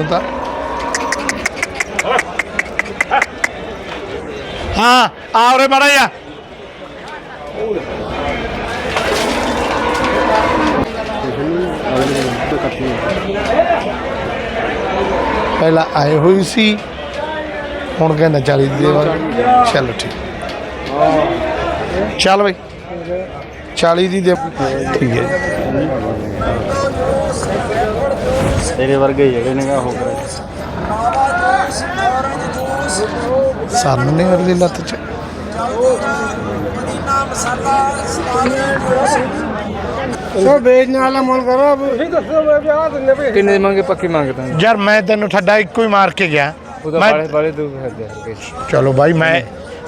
ਮੈਨੂੰ ਤਾਂ। ਹਾਂ ਆ ਉਰੇ ਬੜਾ ਜਾ ਪਹਿਲਾਂ ਆਏ ਹੋਈ ਸੀ ਹੁਣ ਕਹਿੰਦਾ 40 ਦੀ ਦੇਵਾਂਗੇ। ਚਲੋ ਠੀਕ। ਚੱਲ ਬਈ। 40 ਦੀ ਦੇ ਠੀਕ ਹੈ। ਜੀ। ਤੇਰੇ ਵਰਗੇ ਹੀ ਜਿਹੜੇ ਨੇ ਉਹ ਕਰੇ। ਸਾਹਮਣੇ ਅਗਲੀ ਲੱਤ ਚ। ਉਹ ਵੇਚਣ ਵਾਲਾ ਮੁੱਲ ਕਰੋ ਤੁਸੀਂ ਦੱਸੋ ਮੈਂ ਵਿਆਹ ਦਿੰਨੇ ਪਏ ਕਿੰਨੇ ਮੰਗੇ ਪੱਕੀ ਮੰਗਦਾ ਯਾਰ ਮੈਂ ਤੈਨੂੰ ਠੱਡਾ ਇੱਕੋ ਹੀ ਮਾਰ ਕੇ ਗਿਆ। ਮੈਂ- ਫਿਰਦੇ ਆ ਚਲੋ ਭਾਈ ਮੈਂ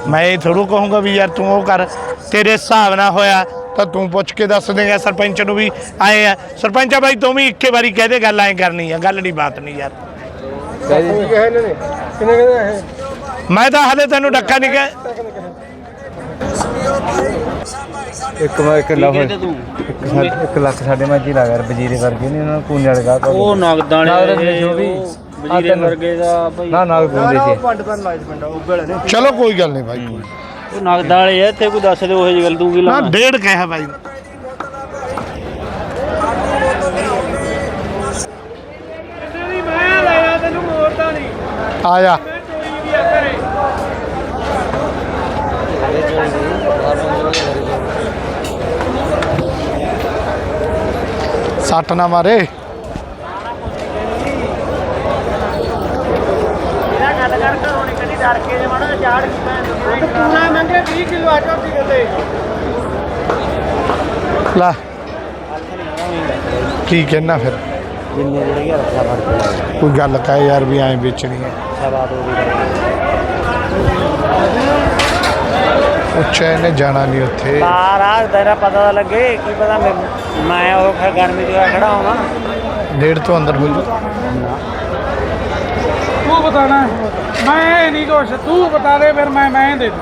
ਮੈਂ ਇਹ ਥੋੜੂ ਕਹੂੰਗਾ ਵੀ ਯਾਰ ਤੂੰ ਉਹ ਕਰ। ਤੇਰੇ ਹਿਸਾਬ ਨਾਲ ਹੋਇਆ। ਤਾਂ ਤੂੰ ਪੁੱਛ ਕੇ ਦੱਸ ਦੇਗਾ ਸਰਪੰਚ ਨੂੰ ਵੀ ਆਏ ਆ। ਸਰਪੰਚਾ ਭਾਈ ਤੂੰ ਵੀ ਇੱਕੇ ਵਾਰੀ ਕਹਦੇ ਗੱਲ ਐਂ ਕਰਨੀ ਆ। ਗੱਲ ਨਹੀਂ ਬਾਤ ਨਹੀਂ ਯਾਰ। ਕਹੇ ਨੇ ਕਹਿੰਦੇ ਇਹ ਮੈਂ ਤਾਂ ਹਲੇ ਤੈਨੂੰ ਡੱਕਾ ਨਹੀਂ ਕਿਹਾ। ਇੱਕ ਮੈਂ ਇੱਕ ਲੱਖ ਇੱਕ ਲੱਖ ਸਾਡੇ ਮੈਂ ਜੀ ਲਗਾ ਬਜੀਰੇ ਵਰਗੇ ਨੇ ਉਹਨਾਂ ਨੂੰ ਕੂਨੇ ਵਾਲੇ ਗਾ ਉਹ ਨਗਦਾਂ ਵਾਲੇ ਜੋ ਵੀ। ਵਜੀਰੇ ਵਰਗੇ ਦਾ ਭਾਈ। ਨਾ ਨਾਲ ਬੋਲਦੇ ਸੀ। ਨੇ ਚਲੋ ਕੋਈ ਗੱਲ ਨਹੀਂ ਭਾਈ ਕੋਈ ਨਗਦਾਂ ਵਾਲੇ ਆ ਇੱਥੇ ਕੋਈ ਦੱਸ ਦੇ ਉਹ ਜਿਹੀ ਗੱਲ ਤੂੰ ਕੀ ਨਾ ਲਾਉਣਾ। ਡੇਢ ਕਹਿਆ ਭਾਈ ਮੈਂ ਲਾਇਆ ਤੈਨੂੰ ਮੋੜਦਾ ਨਹੀਂ ਆ ਜਾ ਮੈਂ ਚੋਰੀ ਵੀ ਆ ਘਰੇ ਸੱਟ ਨਾ ਮਾਰੇ। ਪੂਰਾ ਮੰਗੇ 20 ਕਿਲੋ ਆਟਾ ਦੀ ਕਹਿੰਦੇ ਲੈ। ਕੀ ਕਹਿਣਾ ਫਿਰ? ਜਿੰਨੇ ਜਿਹੜੇ ਘਰ ਰੱਖਿਆ ਫੜ ਕੇ ਕੋਈ ਗੱਲ ਕਹੇ ਯਾਰ ਵੀ ਐਂ ਵੇਚਣੀ ਹੈ। ਸਵਾ ਦੋ ਦੀ ਉੱਚਾ ਇਹਨੇ ਜਾਣਾ ਨਹੀਂ ਉੱਥੇ। ਬਾਹਰ ਆ ਤੇਰਾ ਪਤਾ ਲੱਗੇ ਕੀ ਪਤਾ ਮੈਂ ਮੈਂ ਉਹ ਫਿਰ ਗਰਮੀ ਚ ਖੜਾ ਹੋਵਾਂ। ਡੇਢ ਤੋਂ ਅੰਦਰ ਹੋ ਜੂ। ਤੂੰ ਬਤਾਣਾ। ਮੈਂ ਨਹੀਂ ਕੁਛ ਤੂੰ ਬਤਾ ਦੇ ਫਿਰ ਮੈਂ ਮੈਂ ਦੇ ਦੂੰ।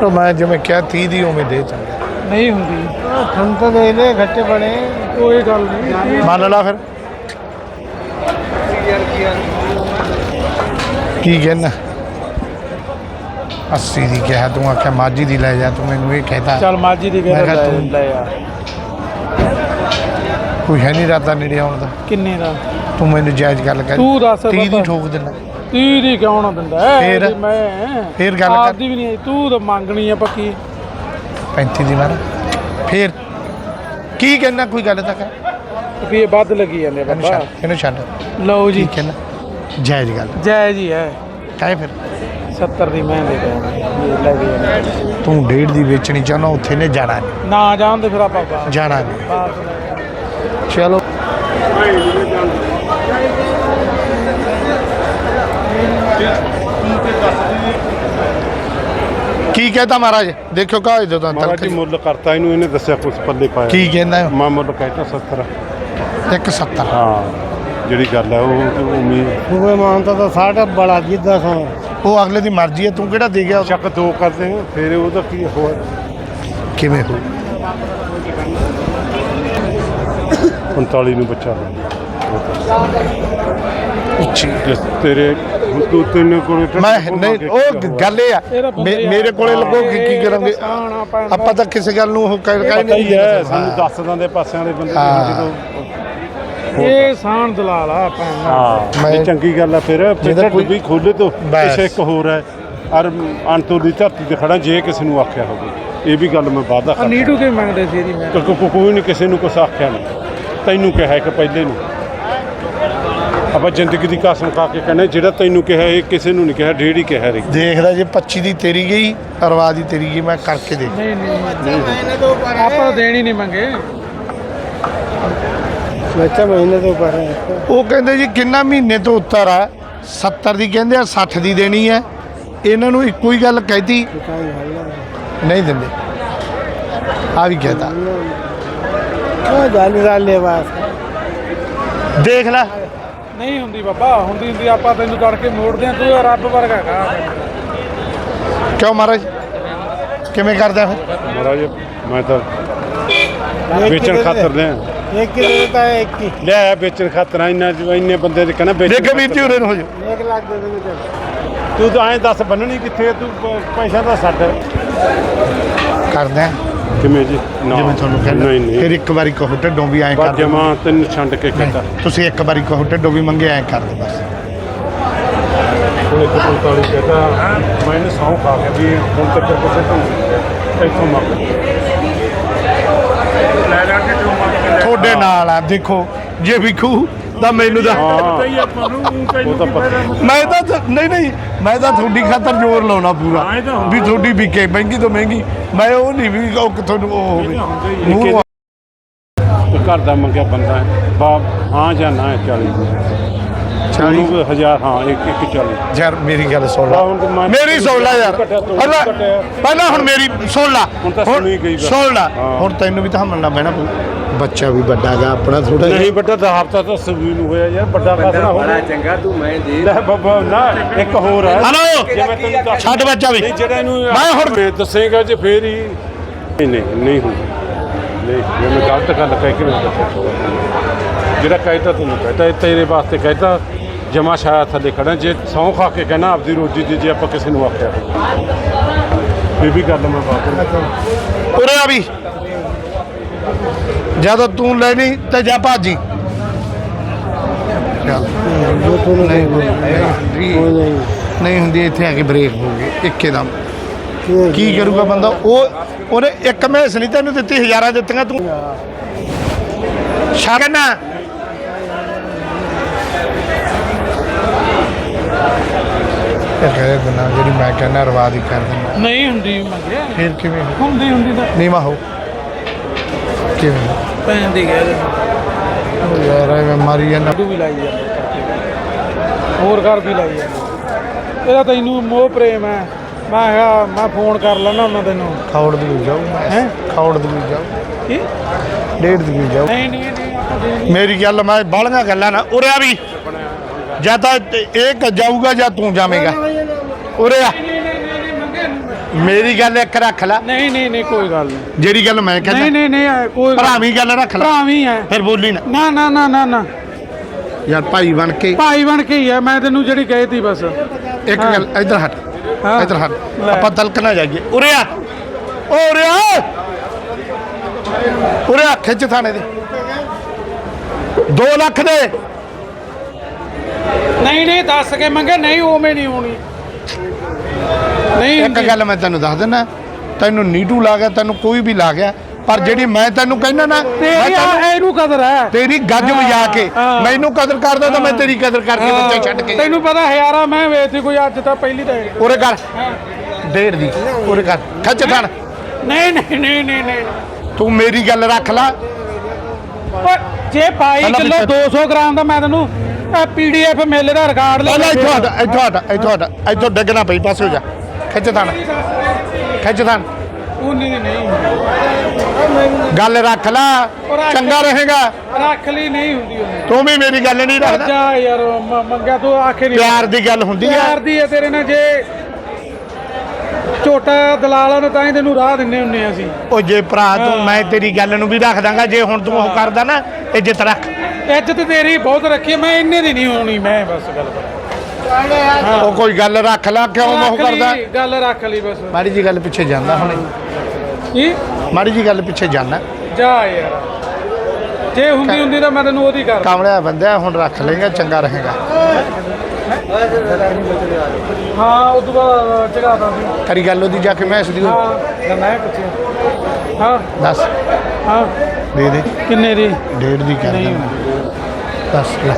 ਤਾਂ ਮੈਂ ਜਿਵੇਂ ਕਿਹਾ 30 ਦੀ ਉਵੇਂ ਦੇ ਚੰਗਾ। ਨਹੀਂ ਹੁੰਦੀ। ਤੁਹਾਨੂੰ ਤਾਂ ਦੇ ਦੇ ਖੱਟੇ ਬਣੇ। ਕੋਈ ਗੱਲ ਨਹੀਂ। ਮੰਨ ਲਾ ਫਿਰ। ਕੀ ਕਹਿਣਾ 80 ਦੀ ਕਿਹਾ ਤੂੰ ਆਖਿਆ ਮਾਝੀ ਦੀ ਲੈ ਜਾ ਤੂੰ ਮੈਨੂੰ ਇਹ ਕਹਿਤਾ। ਚੱਲ ਮਾਜੀ ਦੀ ਕਿਹਾ ਲੈ ਆ। ਕੋਈ ਹੈ ਨਹੀਂ ਰਾਤਾ ਨੇੜੇ ਆਉਣ ਦਾ। ਕਿੰਨੇ ਦਾ? ਤੂੰ ਮੈਨੂੰ ਜਾਇਜ਼ ਗੱਲ ਕਰ। ਤੂੰ ਦੱਸ 30 ਦੀ ਬਾਬਾ। ਠੋਕ ਦੇਣਾ 30 ਦੀ ਕਿਉਂ ਨਾ ਦਿੰਦਾ? ਹੈ? ਫੇਰ? ਮੈਂ ਫੇਰ ਗੱਲ ਕਰ। ਆਪਦੀ ਵੀ ਨਹੀਂ ਤੂੰ ਤਾਂ ਮੰਗਣੀ ਆ ਪੱਕੀ। 35 ਦੀ ਮਾਰ। ਫੇਰ ਕੀ ਕਹਿਣਾ ਕੋਈ ਗੱਲ ਤਾਂ ਕਰ ਰੁਪਏ ਵੱਧ ਲੱਗੀ ਜਾਂਦੇ ਇਹਨੂੰ ਬਾਬਾ। ਛੱਡ ਇਹਨੂੰ ਛੱਡ। ਲਓ ਜੀ। ਕਹਿਣਾ ਜਾਇਜ਼ ਗੱਲ। ਜੈ ਜੀ ਹੈ। ਕਾਹੇ ਫਿਰ। 70 ਦੀ ਮੈਂ ਦੇ ਦਿਆਂਗਾ ਇਹ ਲੈ ਗਏ ਤੂੰ ਡੇਢ ਦੀ ਵੇਚਣੀ ਚਾਹੁੰਦਾ ਉੱਥੇ ਨੇ ਜਾਣਾ ਨਹੀਂ ਨਾ ਜਾਣ ਦੇ ਫਿਰ ਆਪਾਂ ਬਾਹਰ। ਜਾਣਾ ਨਹੀਂ ਬਾਹਰ ਤੋਂ ਲੈ ਆਵਾਂਗੇ। ਚਲੋ। ਕੀ ਕਹਤਾ ਮਹਾਰਾਜ? ਦੇਖਿਓ ਕਾ ਇਦੋਂ ਤਾਂ ਮਹਾਰਾਜ ਜੀ ਮੁੱਲ ਕਰਤਾ ਇਹਨੂੰ ਇਹਨੇ ਦੱਸਿਆ ਕੁਛ ਪੱਲੇ ਪਾਇਆ। ਕੀ ਕਹਿੰਦਾ ਹੈ? ਮੈਂ ਮੁੱਲ ਕਹਿਤਾ 70 ਇੱਕ 70 ਹਾਂ ਜਿਹੜੀ ਗੱਲ ਹੈ ਉਹ ਉਮੀਦ। ਉਹ ਮਾਨਤਾ ਤਾਂ ਸਾਡਾ ਬੜਾ ਜਿੱਦਾਂ ਸੋ। ਉਹ ਅਗਲੇ ਦੀ ਮਰਜ਼ੀ ਹੈ ਤੂੰ ਕਿਹੜਾ ਦੇ ਗਿਆ? ਚੱਕ ਦੋ ਕਰਦੇ ਹਾਂ ਫਿਰ ਉਹਦਾ ਕੀ ਹੋਇਆ? ਕਿਵੇਂ ਹੋ? 45 ਨੂੰ ਬੱਚਾ ਉੱਚੀ ਜਿਸ ਤੇਰੇ ਹੁਣ ਤੂੰ ਤੈਨੂੰ ਕੋਲ ਮੈਂ ਨਹੀਂ ਉਹ ਗੱਲ ਇਹ ਆ ਮੇ- ਮੇਰੇ ਕੋਲੇ ਲੱਗੋ ਕੀ ਕੀ ਕਰਾਂਗੇ। ਆਪਾਂ ਤਾਂ ਕਿਸੇ ਗੱਲ ਨੂੰ ਉਹ ਕਹਿ ਕਹਿ ਪਤਾ ਹੀ ਨਹੀਂ ਹੈ ਸਾਨੂੰ ਦੱਸ ਦਿੰਦੇ ਪਾਸਿਆਂ ਦੇ ਬੰਦੇ ਹਾਂ। ਜਦੋਂ ਇਹ ਸਾਨ ਦਲਾਲ ਆ ਹਾਂ। ਮੈਂ- ਇਹ ਚੰਗੀ ਗੱਲ ਹੈ ਫਿਰ। ਫਿਰ ਕੋਈ- ਵੀ ਖੋਲੇ ਤੋਂ। ਬਸ। ਕਿਸੇ ਇੱਕ ਹੋਰ ਹੈ। ਅਰ ਅੰਤੋਂ ਦੀ ਧਰਤੀ ਤੇ ਖੜਾ ਜੇ ਕਿਸੇ ਨੂੰ ਆਖਿਆ ਹੋਵੇ। ਇਹ ਵੀ ਗੱਲ ਮੈਂ ਵਾਅਦਾ ਆ ਕਰਦਾ। ਨੀਟੂ ਕੇ ਮੰਗਦੇ ਸੀ ਇਹਦੀ ਮੈਂ? ਕੋਈ ਨਹੀਂ ਕਿਸੇ ਨੂੰ ਕੁਛ ਆਖਿਆ ਨਹੀਂ ਤੈਨੂੰ ਕਿਹਾ ਇੱਕ ਪਹਿਲੇ ਨੂੰ। ਆਪਾਂ ਜ਼ਿੰਦਗੀ ਦੀ ਕਸਮ ਖਾ ਕੇ ਕਹਿੰਦੇ ਜਿਹੜਾ ਤੈਨੂੰ ਕਿਹਾ ਇਹ ਕਿਸੇ ਨੂੰ ਨਹੀਂ ਕਿਹਾ ਡੇਢ ਹੀ ਕਿਹਾ ਰੇ ਦੇਖਦਾ ਜੇ 25 ਦੀ ਤੇਰੀ ਗਈ ਅਰਵਾ ਦੀ ਤੇਰੀ ਗਈ ਮੈਂ ਕਰਕੇ ਦੇਖ। ਨਹੀਂ ਨਹੀਂ ਆਪਾਂ ਦੇਣੀ ਨਹੀਂ ਮੰਗੇ। ਬੱਚਾ ਮਹੀਨੇ ਤੋਂ ਕਰ ਉਹ ਕਹਿੰਦੇ ਜੀ ਕਿੰਨਾ ਮਹੀਨੇ ਤੋਂ ਉੱਤਰ ਆ 70 ਦੀ ਕਹਿੰਦੇ ਆ 60 ਦੀ ਦੇਣੀ ਹੈ। ਇਹਨਾਂ ਨੂੰ ਇੱਕੋ ਹੀ ਗੱਲ ਕਹਿਤੀ। ਨਹੀਂ। ਦਿੰਦੇ। ਆ ਵੀ ਕਹਤਾ। ਉਹ ਰਾਲ ਦੇਖ ਲੈ। ਨਹੀਂ ਹੁੰਦੀ ਬਾਬਾ ਹੁੰਦੀ ਹੁੰਦੀ ਆਪਾਂ ਤੈਨੂੰ ਤੜਕੇ ਮੋੜਦੇ ਆ ਤੂੰ ਰੱਬ ਵਰਗਾ ਕਾ ਕਿਉਂ ਮਹਾਰਾਜ? ਕਿਵੇਂ ਕਰਦਾ ਫਿਰ? ਮਹਾਰਾਜ ਮੈਂ ਤਾਂ ਵੇਚਣ ਖਾਤਰ ਲਿਆ। ਇੱਕ ਕਿਲੋ ਤਾਂ ਇੱਕ ਹੀ। ਲਿਆ ਵੇਚਣ ਖਾਤਰ ਇੰਨਾ ਇੰਨੇ ਬੰਦੇ ਦੇ ਕਹਿੰਦਾ ਵੇਚਣ ਦੇਖ ਵੀਰ ਜੀ ਉਰੇ ਨੂੰ ਹੋ ਜਾ। ਇੱਕ ਲੱਖ ਦੇ ਦੇ ਵਿੱਚ। ਤੂੰ ਤਾਂ ਐਂ ਦੱਸ ਬੰਨਣੀ ਕਿੱਥੇ ਆ? ਤੂੰ ਪ- ਪੈਸਾ ਦਾ ਛੱਡ ਕਰਦੇ ਆ। ਕਿਵੇਂ ਜੀ? ਨਾ ਜਿਵੇਂ ਤੁਹਾਨੂੰ ਕਹਿੰਦਾ ਨਹੀਂ ਨਹੀਂ। ਫਿਰ ਇੱਕ ਵਾਰੀ ਕਹੋ ਢਿੱਡੋਂ ਵੀ ਐਂ ਕਰ ਦੇ ਜਮਾ ਤੈਨੂੰ ਛੰਡ ਕੇ ਕਹਿੰਦਾ ਤੁਸੀਂ ਇੱਕ ਵਾਰੀ ਕਹੋ ਢਿੱਡੋਂ ਵੀ ਮੰਗੇ ਐਂ ਕਰ ਦੇ ਬਸ। ਹੁਣ ਇੱਕ 45 ਕਹਿੰਦਾ ਮੈਨੂੰ ਸੌਂ ਖਾ ਕੇ ਵੀ ਹੁਣ ਤੱਕ ਕਿਸੇ ਤੋਂ ਇੱਥੋਂ ਮੰਗ ਲੈ ਜਾ ਕੇ ਤੂੰ ਮੰਗ ਕੇ ਲੈ ਤੁਹਾਡੇ ਨਾਲ ਆ ਦੇਖੋ ਜੇ ਵਿਖੂ ਤਾਂ ਮੈਨੂੰ ਤਾਂ ਹਾਂ। ਉਹ ਤਾਂ ਪਤਾ ਮੈਂ ਤਾਂ ਨਹੀਂ ਨਹੀਂ ਮੈਂ ਤਾਂ ਤੁਹਾਡੀ ਖਾਤਰ ਜ਼ੋਰ ਲਾਉਣਾ ਪੂਰਾ। ਹਾਂ, ਇਹ ਤਾਂ ਹੁੰਦਾ। ਵੀ ਤੁਹਾਡੀ ਵਿਕੇ ਮਹਿੰਗੀ ਤੋਂ ਮਹਿੰਗੀ। ਮੈਂ ਉਹ ਨਹੀਂ ਵੀ ਉਹ ਕਿ ਤੁਹਾਨੂੰ ਉਹ ਹੋਵੇ। ਮੂੰਹ ਘਰ ਦਾ ਮੰਗਿਆ ਬੰਦਾ ਹੈ। ਬਾਪ ਹਾਂ ਜਾਂ ਨਾ ਹੈ 40 ਚਾਲੀ? ਉਹਨੂੰ ਹਜ਼ਾਰ ਹਾਂ ਇੱਕ ਇੱਕ 40 ਯਾਰ ਮੇਰੀ ਗੱਲ ਸੁਣ ਹੁਣ ਲੈ ਮੇਰੀ ਸੁਣ ਲੈ ਯਾਰ। ਘਟਿਆ ਤੂੰ, ਪਹਿਲਾਂ ਘਟਿਆ। ਪਹਿਲਾਂ ਹੁਣ ਮੇਰੀ ਸੁਣ ਲੈ। ਹੁਣ ਤਾਂ ਸੁਣੀ ਗਈ ਗੱਲ। ਸੁਣ ਲੈ। ਹਾਂ। ਹੁਣ ਤੈਨੂੰ ਵੀ ਤਾਂ ਮੰਨਣਾ ਪੈਣਾ ਪਊ। ਬੱਚਾ ਵੀ ਵੱਡਾ ਗਾ ਆਪਣਾ ਥੋੜਾ ਨਹੀਂ ਵੱਡਾ ਤਾਂ ਹਫਤਾ ਤਾਂ ਸਵੀ ਨੂੰ ਹੋਇਆ ਯਾਰ ਵੱਡਾ ਕਾਸਨਾ ਹੋ ਬੜਾ ਚੰਗਾ ਤੂੰ ਮੈਂ ਦੇ ਲੈ ਬੱਬਾ ਨਾ ਇੱਕ ਹੋਰ ਹੈ ਹਲੋ ਤੈਨੂੰ ਦੱਸ ਛੱਡ ਬੱਚਾ ਵੀ। ਨਹੀਂ ਜਿਹੜਾ ਇਹਨੂੰ ਮੈਂ ਹੁਣ- ਮੈਂ ਦੱਸੇਗਾ ਜੇ ਫੇਰ ਹੀ ਨਹੀਂ ਨਹੀਂ ਨਹੀਂ ਹੁੰਦਾ ਨਹੀਂ ਜੇ ਮੈਂ ਗਲਤ ਗੱਲ ਕਹਿ ਕੇ ਨਹੀਂ ਦੱਸਿਆ। ਜਿਹੜਾ ਕਹਿਤਾ ਤੈਨੂੰ ਕਹਿਤਾ ਤੇਰੇ ਵਾਸਤੇ ਕਹਿਤਾ। ਜਮਾ ਛਾਇਆ ਥੱਲੇ ਖੜਾ ਜੇ ਸੌਂ ਖਾ ਕੇ ਕਹਿਣਾ ਆਪਦੀ ਰੋਜੀ ਦੀ ਜੇ ਆਪਾਂ ਕਿਸੇ ਨੂੰ ਆਖਿਆ। ਇਹ ਵੀ ਗੱਲ ਮੈਂ ਬਾਤ ਨੂੰ ਉਰੇ ਆ ਵੀ। ਜਦੋਂ ਤੂੰ ਲੈਣੀ ਤੇ ਜਾ ਭਾਜੀ। ਚੱਲ। ਨਹੀਂ ਹੁੰਦੀ ਇੱਥੇ ਆ ਕੇ ਬ੍ਰੇਕ ਹੋ ਗਈ ਇੱਕੇ ਦਮ ਕੀ ਕਰੂਗਾ ਬੰਦਾ? ਉਹ ਉਹਨੇ ਇੱਕ ਮੈਸ ਨਹੀਂ ਤੈਨੂੰ ਦਿੱਤੀ ਹਜ਼ਾਰਾਂ ਦਿੱਤੀਆਂ ਤੂੰ। ਸ਼ਗਨਾ ਇਹ ਕਹੇ ਦਿਨਾ ਜਿਹੜੀ ਮੈਂ ਕਹਿੰਦਾ ਰਵਾ ਦੀ ਕਰ ਦਿੰਦਾ। ਨਹੀਂ ਹੁੰਦੀ ਮੰਗਿਆ ਫਿਰ ਕਿਵੇਂ? ਹੁੰਦੀ ਹੁੰਦੀ ਤਾਂ। ਨਹੀਂ ਮਾਹੋ ਕਿਵੇਂ ਭੈਣ ਦੀ ਗੱਲ ਉਹ ਯਾਰ ਐਵੇਂ ਮਾਰੀ ਜਾਂਦਾ। ਤੂੰ ਵੀ ਲਾਈ ਜਾਂਦਾ ਹੋਰ ਘਰ ਵੀ ਲਾਈ ਜਾਂਦਾ ਇਹਦਾ ਤੈਨੂੰ ਮੋਹ ਪ੍ਰੇਮ ਹੈ। ਮੈਂ ਕਿਹਾ ਮੈਂ ਫੋਨ ਕਰ ਲੈਣਾ ਉਹਨਾਂ ਤੈਨੂੰ। ਖੌੜ ਦੀ ਜਾਊ। ਹੈਂ? ਖੌੜ ਦੀ ਜਾਊ। ਕੀ? ਡੇਢ ਦੀ ਜਾਊ। ਨਹੀਂ ਨਹੀਂ ਨਹੀਂ ਮੇਰੀ ਗੱਲ ਮੈਂ ਬਾਲੀਆਂ ਗੱਲਾਂ ਨਾ ਉਰੇ ਆ ਵੀ। ਜਾਂ ਤਾਂ ਇਹ ਜਾਊਗਾ ਜਾਂ ਤੂੰ ਜਾਵੇਂਗਾ। ਉਰੇ ਆ। ਮੇਰੀ ਗੱਲ ਇੱਕ ਰੱਖ ਲੈ। ਨਹੀਂ ਨਹੀਂ ਨਹੀਂ ਕੋਈ ਗੱਲ ਨਹੀਂ। ਜਿਹੜੀ ਗੱਲ ਮੈਂ ਨਹੀਂ ਕਹਿੰਦਾ। ਨਹੀਂ ਨਹੀਂ ਐ ਕੋਈ ਗੱਲ- ਭਰਾਵੀਂ ਗੱਲ ਰੱਖ ਲੈ। ਭਰਾਵੀਂ ਹੈ ਫਿਰ ਬੋਲੀ ਨਾ। ਨਾ ਨਾ ਨਾ ਨਾ ਨਾ। ਯਾਰ ਭਾਈ ਬਣ ਕੇ। ਭਾਈ ਬਣ ਕੇ ਹੀ ਹੈ ਮੈਂ ਤੈਨੂੰ ਜਿਹੜੀ ਕਹੀ ਤੀ ਬਸ। ਇੱਕ ਗੱਲ ਇੱਧਰ ਹਟ। ਹਾਂ। ਇੱਧਰ ਹਟ। ਲੈ। ਆਪਾਂ ਤਲਕ ਨਾ ਜਾਈਏ। ਉਰੇ ਆ। ਓ ਉਰੇ ਆ। ਉਰੇ ਆ ਖਿੱਚ ਥਾਣੇ ਦੇ। 2 ਲੱਖ ਦੇ। ਨਹੀਂ ਨਹੀਂ ਦੱਸ ਕੇ ਮੰਗੇ ਨਹੀਂ ਉਵੇਂ ਨਹੀਂ ਹੋਣੀ। ਨਹੀਂ ਇੱਕ। ਗੱਲ ਮੈਂ ਤੈਨੂੰ ਦੱਸ ਦਿੰਦਾ ਤੈਨੂੰ ਨੀਟੂ ਲਾ ਗਿਆ ਤੈਨੂੰ ਕੋਈ ਵੀ ਲਾ ਗਿਆ ਪਰ ਜਿਹੜੀ ਮੈਂ ਤੈਨੂੰ ਕਹਿੰਦਾ ਨਾ ਮੈਂ ਤੈਨੂੰ ਇਹਨੂੰ ਕਦਰ ਹੈ। ਤੇਰੀ ਗੱਜ ਵਜਾ ਕੇ। ਮੈਨੂੰ ਕਦਰ ਕਰਦਾ ਤਾਂ ਮੈਂ ਤੇਰੀ ਕਦਰ ਕਰਕੇ ਬੱਚਾ ਛੱਡ ਕੇ ਤੈਨੂੰ ਪਤਾ ਹਜ਼ਾਰਾਂ ਮੈਂ ਵੇਚਦੀ ਕੋਈ ਅੱਜ ਤਾਂ ਪਹਿਲੀ ਤਾਂ। ਉਰੇ ਕਰ। ਡੇਢ ਦੀ ਉਰੇ ਕਰ। ਖਿੱਚ ਥਣ ਨਹੀਂ ਨਹੀਂ ਨਹੀਂ ਨਹੀਂ ਨਹੀਂ। ਤੂੰ ਮੇਰੀ ਗੱਲ ਰੱਖ ਲੈ। ਪਰ ਜੇ 22 ਪਹਿਲਾਂ ਕਿਲੋ ਵੀ 200 ਗ੍ਰਾਮ ਦਾ ਮੈਂ ਤੈਨੂੰ ਪੀਡੀਐਫ ਮੇਲੇ ਦਾ ਰਿਕਾਰਡ ਲੈ ਪਹਿਲਾਂ ਇੱਥੋਂ ਹਟ ਇੱਥੋਂ ਹਟ ਇੱਥੋਂ ਹਟ। ਇੱਥੋਂ ਡੱਗਣਾ ਪਈ ਪਾਸੇ ਹੋ ਜਾ। ਖਿੱਚ ਥਣ ਖਿੱਚ ਥਣ ਉਨੀ ਦੀ ਨਹੀਂ ਗੱਲ ਰੱਖ ਲੈ ਚੰਗਾ ਰਹੇਗਾ। ਰੱਖ ਲਈ ਨਹੀਂ ਹੁੰਦੀ ਉਹਨੇ ਤੂੰ ਵੀ ਮੇਰੀ ਗੱਲ ਨਹੀਂ ਰੱਖਦਾ। ਜਾ ਯਾਰ ਮ- ਮੰਗਿਆ ਤੂੰ ਆਖੇ ਨਹੀਂ ਪਿਆਰ ਦੀ ਗੱਲ ਹੁੰਦੀ ਪਿਆਰ ਹੈ ਦੀ ਹੈ ਤੇਰੇ ਨਾਲ ਜੇ ਝੋਟਾ ਦਲਾਲਾਂ ਨੂੰ ਤਾਂ ਹੀ ਤੈਨੂੰ ਰਾਹ ਦਿੰਨੇ ਹੁੰਨੇ ਆ ਅਸੀਂ। ਉਹ ਜੇ ਭਰਾ ਤੂੰ ਮੈਂ ਤੇਰੀ ਗੱਲ ਨੂੰ ਵੀ ਰੱਖ ਦਾਂਗਾ ਜੇ ਹੁਣ ਤੂੰ ਉਹ ਕਰਦਾ ਨਾ ਇੱਜ਼ਤ ਰੱਖ। ਇੱਜ਼ਤ ਤੇਰੀ ਬਹੁਤ ਰੱਖੀ ਹੈ, ਮੈਂ ਇੰਨੇ ਦੀ ਨਹੀਂ ਹੋਣੀ ਮੈਂ ਬਸ ਗੱਲ ਉਹ ਕੋਈ ਗੱਲ ਰੱਖ ਲੈ ਕਿਉਂ ਮੋਹ ਰੱਖ ਕਰਦਾ? ਲਈ, ਗੱਲ ਰੱਖ ਲਈ ਬਸ। ਮਾੜੀ ਜੀ ਗੱਲ ਪਿੱਛੇ ਜਾਂਦਾ ਹੁਣ। ਕੀ? ਮਾੜੀ ਜੀ ਗੱਲ ਪਿੱਛੇ ਜਾਂਦਾ। ਜਾ ਯਾਰ। ਜੇ ਹੁੰਦੀ ਹੁੰਦੀ ਤਾਂ ਮੈਂ ਤੈਨੂੰ ਉਹਦੀ ਕਰ ਕਾਮੜਿਆ ਬੰਦਾ ਹੁਣ ਰੱਖ ਲੇਗਾ ਚੰਗਾ ਰਹੇਗਾ। ਹਾਂ ਉਸ ਤੋਂ ਬਾਅਦ ਚੜਾ ਦਾਂਗੇ ਕਰੀ ਗੱਲ ਉਹਦੀ ਜਾ ਕੇ ਮੈਂ ਇਸ ਦੀ ਉਹ ਹਾਂ ਮੈਂ ਪੁੱਛਿਆ। ਹਾਂ। ਦੱਸ। ਹਾਂ। ਦੇ ਦੇ। ਕਿੰਨੇ ਦੀ? ਡੇਢ ਦੀ ਕਰ ਨਹੀਂ ਦੇਣਾ ਦੱਸ ਲੈ।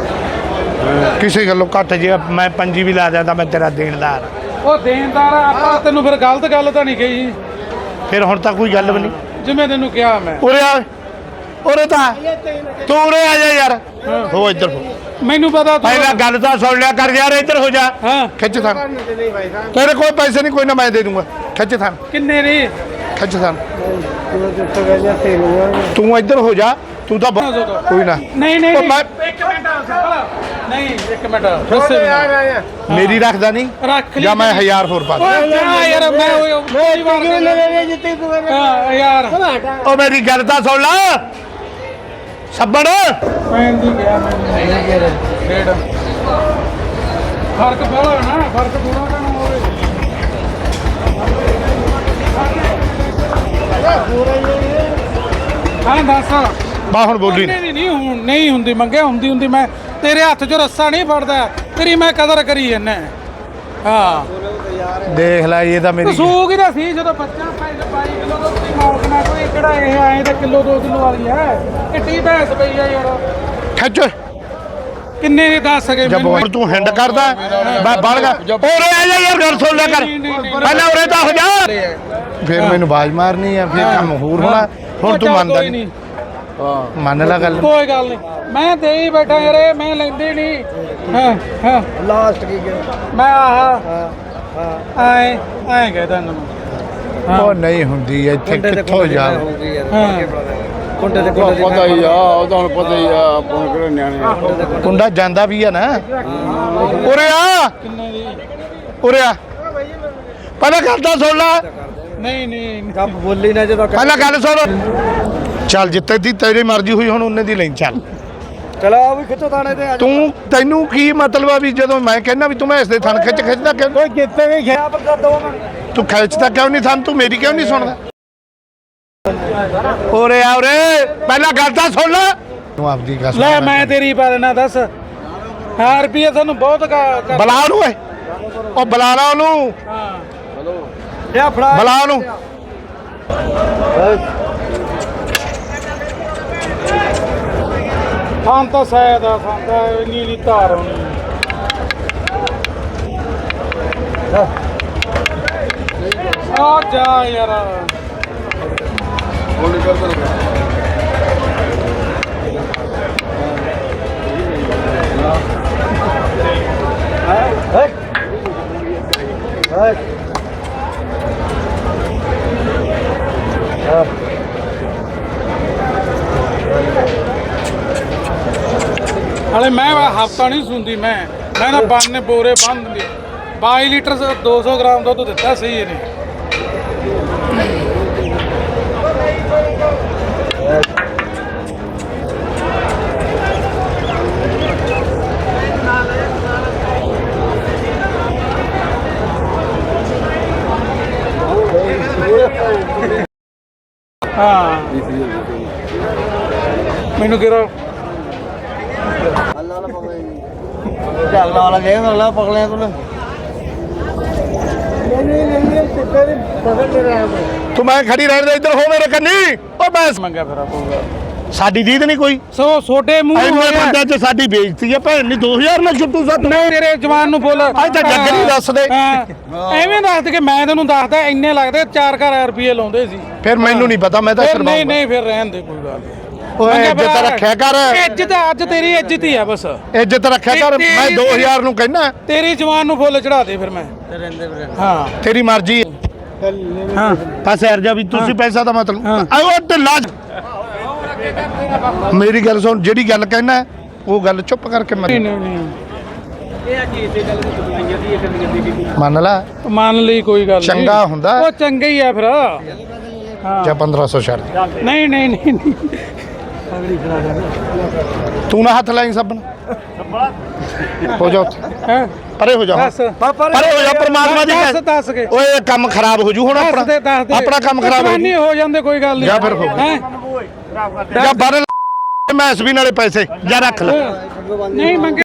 ਕਿਸੇ ਗੱਲੋਂ ਘੱਟ ਜੇ ਮੈਂ ਪੰਜੀ ਵੀ ਲਾ ਦਿੰਦਾ ਮੈਂ ਤੇਰਾ ਦੇਣਦਾਰ ਉਹ ਦੇਣਦਾਰ ਆ, ਆਪਾਂ ਤੈਨੂੰ ਫਿਰ ਗਲਤ ਗੱਲ ਤਾਂ ਨਹੀਂ ਕਹੀ। ਫਿਰ ਹੁਣ ਤਾਂ ਕੋਈ ਗੱਲ ਵੀ ਨਹੀਂ। ਜਿਵੇਂ ਤੈਨੂੰ ਕਿਹਾ ਮੈਂ। ਉਰੇ ਆ ਉਰੇ ਤਾਂ ਤੂੰ ਉਰੇ ਆ ਜਾ ਯਾਰ। ਹੋ। ਇੱਧਰ ਹੋ। ਮੈਨੂੰ ਪਤਾ ਤੂੰ ਪਹਿਲਾਂ ਗੱਲ ਤਾਂ ਸੁਣ ਲਿਆ ਕਰ ਯਾਰ ਇੱਧਰ ਹੋ ਜਾ। ਹਾਂ। ਖਿੱਚ ਥਾਂ ਤੇਰੇ ਕੋਲ ਪੈਸੇ ਨਹੀਂ ਕੋਈ ਨਾ ਮੈਂ ਦੇ ਦੂੰਗਾ। ਖਿੱਚ ਥਾਂ ਕਿੰਨੇ ਦੀ ਖਿੱਚ ਥਾਂ ਤੂੰ ਇੱਧਰ ਹੋ ਜਾ। ਤੂੰ ਤਾਂ ਬਹੁਤ- ਕੋਈ ਨਾ। ਨਹੀਂ ਨਹੀਂ ਉਹ। ਮੈਂ- ਇੱਕ ਮਿੰਟ ਸਿੰਪਲ ਨਹੀਂ ਇੱਕ ਮਿੰਟ। ਦੱਸੇ ਮੈਨੂੰ। ਮੇਰੀ ਰੱਖਦਾ ਨਹੀਂ? ਰੱਖ ਲਈ ਜਾਂ ਮੈਂ ਹਜ਼ਾਰ ਹੋਰ ਪਾ ਓਏ ਜਾ ਯਾਰ ਮੈਂ ਉਹ ਪਹਿਲੀ ਵਾਰ ਹਾਂ ਯਾਰ ਉਹ ਮੇਰੀ ਗੱਲ ਤਾਂ ਸੁਣ ਲੈ। ਸੱਬੜ ਮੈਂ ਨਹੀਂ ਗਿਆ ਮੈਂ ਡੇਢ। ਫ਼ਰਕ ਬੜਾ ਨਾ ਫ਼ਰਕ ਥੋੜਾ ਨਾ ਹੋਵੇ। ਹਾਂ ਦੱਸ। ਬਾ ਹੁਣ ਬੋਲੀ ਨਾ। ਨਹੀਂ ਨਹੀਂ ਨਹੀਂ ਹੁਣ ਨਹੀਂ ਹੁੰਦੀ ਮੰਗਿਆ ਹੁੰਦੀ ਹੁੰਦੀ। ਮੈਂ ਤੇਰੇ ਹੱਥ 'ਚੋਂ ਰੱਸਾ ਨਹੀਂ ਫੜਦਾ ਤੇਰੀ ਮੈਂ ਕਦਰ ਕਰੀ ਜੰਨੇ ਹਾਂ। ਦੇਖ ਲੈ ਇਹ ਤਾਂ ਮੇਰੀ ਸੂਗ ਹੀ ਤਾਂ ਸੀ ਜਦੋਂ ਬੱਚਾ 22 ਕਿਲੋ ਦਾ ਤੁਸੀਂ ਮਾਲਕ ਨਾ ਕੋਈ ਕਿਹੜਾ ਇਹ ਆਏ ਤਾਂ ਕਿਲੋ 2 ਕਿਲੋ ਵਾਲੀ ਹੈ। ਕਿੱਟੀ ਭੈਂਸ ਪਈ ਆ ਯਾਰ। ਖਿੱਚ ਕਿੰਨੇ ਦੇ ਦੱਸ ਸਕੇ ਜਬ ਹੁਣ ਤੂੰ ਹਿੰਡ ਕਰਦਾ ਮੈਂ ਬਣ ਗਿਆ। ਉਰੇ ਆ ਜਾ ਯਾਰ ਗੱਲ ਸੁਣ ਲੈ ਕਰ। ਪਹਿਲਾਂ ਉਰੇ ਤਾਂ ਹੋ ਜਾ। ਫਿਰ ਮੈਨੂੰ ਬਾਜ ਮਾਰਨੀ ਆ ਫਿਰ ਕੰਮ ਹੋਰ ਹੋਣਾ। ਹੁਣ ਤੂੰ ਮੰਨਦਾ ਨਹੀਂ। ਮੰਨ ਲੈ ਗੱਲ। ਕੋਈ ਗੱਲ ਨਹੀਂ। ਮੈਂ ਦੇ ਹੀ ਬੈਠਾ ਯਾਰ ਇਹ ਮੈਂ ਲੈਂਦੇ ਨਹੀਂ। ਹਾਂ ਹਾਂ। ਲਾਸਟ ਕੀ ਗਿਆ ਮੈਂ ਆਹ ਆਏ ਆਏ ਕਹਿ ਦਾਂ ਨੂੰ ਉਹ ਨਹੀਂ ਹੁੰਦੀ ਇੱਥੇ ਕਿੱਥੋਂ ਜਾ ਹਾਂ। ਕੁੰਡੇ ਦੇ। ਕੁੰਡੇ ਪਤਾ ਹੀ ਆ ਉਹ ਤਾਂ ਹੁਣ ਪਤਾ ਹੀ ਆ ਆਪਾਂ ਕਿਹੜੇ ਨਿਆਣੇ ਆ। ਕੁੰਡਾ ਜਾਂਦਾ ਵੀ ਆ ਨਾ। ਉਰੇ ਆ। ਕਿੰਨੇ ਦੀ? ਉਰੇ ਆ। ਪਹਿਲਾਂ ਗੱਲ ਤਾਂ ਸੁਣ ਲੈ। ਨਹੀਂ ਨਹੀਂ। ਕੱਪ ਬੋਲੀ ਨਾ ਜਦੋਂ ਪਹਿਲਾਂ ਗੱਲ ਸੁਣ। ਚੱਲ ਜਿੱਤੇ ਦੀ ਤੇਰੀ ਮਰਜ਼ੀ ਹੋਈ ਹੁਣ ਉਹਨੇ ਦੀ ਲਈ ਚੱਲ। ਚਲੋ ਆ ਵੀ ਖਿੱਚੋ ਥਾਣੇ ਤੇ ਆ ਤੂੰ ਤੈਨੂੰ ਕੀ ਮਤਲਬ ਆ ਵੀ ਜਦੋਂ ਮੈਂ ਕਹਿੰਦਾ ਵੀ ਤੂੰ ਮੈਂ ਇਸ ਦੇ ਥਣ ਖਿੱਚ ਖਿੱਚਦਾ ਕਿਉਂ ਕੋਈ ਕਿੱਥੇ ਵੀ ਖਿਆ ਪਰ ਦੋ ਮਿੰਟ ਤੂੰ ਖਿੱਚਦਾ ਕਿਉਂ ਨਹੀਂ ਥਣ ਤੂੰ ਮੇਰੀ ਕਿਉਂ ਨਹੀਂ ਸੁਣਦਾ? ਉਰੇ ਆ ਪਹਿਲਾਂ ਗੱਲ ਤਾਂ ਸੁਣ ਲੈ। ਤੂੰ ਆਪਦੀ ਗੱਲ ਲੈ ਮੈਂ ਤੇਰੀ ਪਾ ਦੇਣਾ ਦੱਸ। ਹਾਂ ਰੁਪਏ ਤੁਹਾਨੂੰ ਬਹੁਤ ਕਰ- ਬੁਲਾ ਉਹਨੂੰ ਓਏ। ਉਹ ਬੁਲਾ ਲਾ ਉਹਨੂੰ। ਹਾਂ। ਲਿਆ ਫੜਾ। ਬੁਲਾ ਉਹਨੂੰ। ਹਾਂ ਤਾਂ ਸ਼ਾਇਦ ਆ ਸੰਦਾ ਇੰਨੀ ਨਹੀਂ ਧਾਰ ਆਉਣੀ ਆ। ਜਾ ਯਾਰ। ਹਲੇ ਮੈਂ ਹਫਤਾ ਨਹੀਂ ਸੁਣਦੀ ਮੈਂ। ਮੈਂ ਨਾ ਬੰਨ ਬੋਰੇ ਬੰਦ ਦਿੰਦੀ। 22 ਲੀਟਰ ਸ- 200 ਗ੍ਰਾਮ ਦੁੱਧ ਦਿੱਤਾ ਸਹੀ ਇਹਨੇ। ਹਾਂ। ਮੈਨੂੰ ਕਿਹੜਾ ਝਗੜਾ ਵਾਲਾ ਗਏ ਅਗਲਾ ਪਗਲਿਆਂ ਤੋਂ ਮੈਂ ਖੜੀ ਰਹਿਣ ਦੇ ਇੱਧਰ ਹੋ ਮੇਰੇ ਕੰਨੀ। ਓ ਬਸ ਮੰਗਿਆ ਫਿਰ ਪਊਗਾ ਸਾਡੀ ਦੀਦ ਨਹੀਂ ਕੋਈ। ਸੋ ਛੋਟੇ ਮੂੰਹ ਐਵੇਂ। ਬੰਦਾ ਚ ਸਾਡੀ ਬੇਇੱਜ਼ਤੀ ਆ ਭੈਣ ਨਹੀਂ 2000 ਨਾਲ ਛੁੱਟੂ ਸੱਤ। ਨਹੀਂ ਤੇਰੇ ਜਵਾਨ ਨੂੰ ਬੋਲ ਅੱਜ ਤਾਂ ਜੱਗ ਨਹੀਂ ਦੱਸਦੇ। ਐਵੇਂ ਦੱਸ ਦੇ ਕਿ ਮੈਂ ਤੈਨੂੰ ਦੱਸਦਾ ਇੰਨੇ ਲੱਗਦੇ 4000 ਰੁਪਏ ਲਾਉਂਦੇ ਸੀ। ਫਿਰ ਮੈਨੂੰ ਨਹੀਂ ਪਤਾ ਮੈਂ ਤਾਂ ਫਿਰ ਨਹੀਂ ਨਹੀਂ ਫਿਰ ਰਹਿਣ ਦੇ ਕੋਈ ਗੱਲ ਨਹੀਂ। ਓਏ ਮੰਗਿਆ ਇੱਜ਼ਤ ਭਰਾ, ਰੱਖਿਆ ਕਰ। ਇੱਜ਼ਤ ਅੱਜ ਤੇਰੀ ਇੱਜ਼ਤ ਹੀ ਆ ਬਸ। ਇੱਜ਼ਤ ਰੱਖਿਆ ਕਰ ਤੇਰੀ- ਮੈਂ 2000 ਨੂੰ ਕਹਿਣਾ ਤੇਰੀ ਜਵਾਨ ਨੂੰ ਫੁੱਲ ਚੜਾ ਦੇ ਫਿਰ ਮੈਂ। ਹਾਂ। ਤੇਰੀ ਮਰਜ਼ੀ। ਹਾਂ। ਪਾਸੇ ਹਰ ਜਾ ਵੀ ਤੁਸੀਂ ਪੈਸਾ ਦਾ ਮਤਲਬ ਹਾਂ। ਆਓ ਤੇ ਲਾਜ। ਮੇਰੀ ਗੱਲ ਸੁਣ ਜਿਹੜੀ ਗੱਲ ਕਹਿਣਾ ਉਹ ਗੱਲ ਚੁੱਪ ਕਰਕੇ ਨਹੀਂ ਮੰਨ ਨਹੀਂ। ਨਹੀਂ ਮੰਨ ਲੈ। ਮੰਨ ਲਈ ਕੋਈ ਗੱਲ ਨਹੀਂ। ਚੰਗਾ ਹੁੰਦਾ। ਉਹ ਚੰਗਾ ਹੀ ਆ ਫਿਰ। ਹਾਂ। ਜਾਂ 1500 ਛੱਡ। ਦੇ। ਨਹੀਂ ਨਹੀਂ ਨਹੀਂ ਨਹੀਂ। ਤੂੰ ਨਾ ਹੱਥ ਲਾਈ ਸਭ ਨੂੰ ਹੋ ਜਾ। ਹੈਂ? ਪਰੇ ਹੋ ਜਾ। ਪਰੇ ਹੋ ਜਾ ਪਰਮਾਤਮਾ ਦੀ ਦੱਸ ਦੱਸ ਕੇ। ਓਏ ਇਹ ਕੰਮ ਖਰਾਬ ਹੋ ਜੂ ਹੁਣ ਆਪਣਾ। ਆਪਣਾ ਕੰਮ ਖਰਾਬ ਹੋ ਨਹੀਂ ਜੂ ਹੋ ਜਾਂਦੇ ਕੋਈ ਗੱਲ ਨਹੀਂ। ਜਾਂ ਫਿਰ ਹੋ। ਹੈਂ? ਜਾਂ ਬਾਰੇ ਮੈਂ ਐਸਬੀ ਨਾਲੇ ਪੈਸੇ। ਜਾਂ ਰੱਖ ਲੈ। ਨਹੀਂ ਮੰਗੇ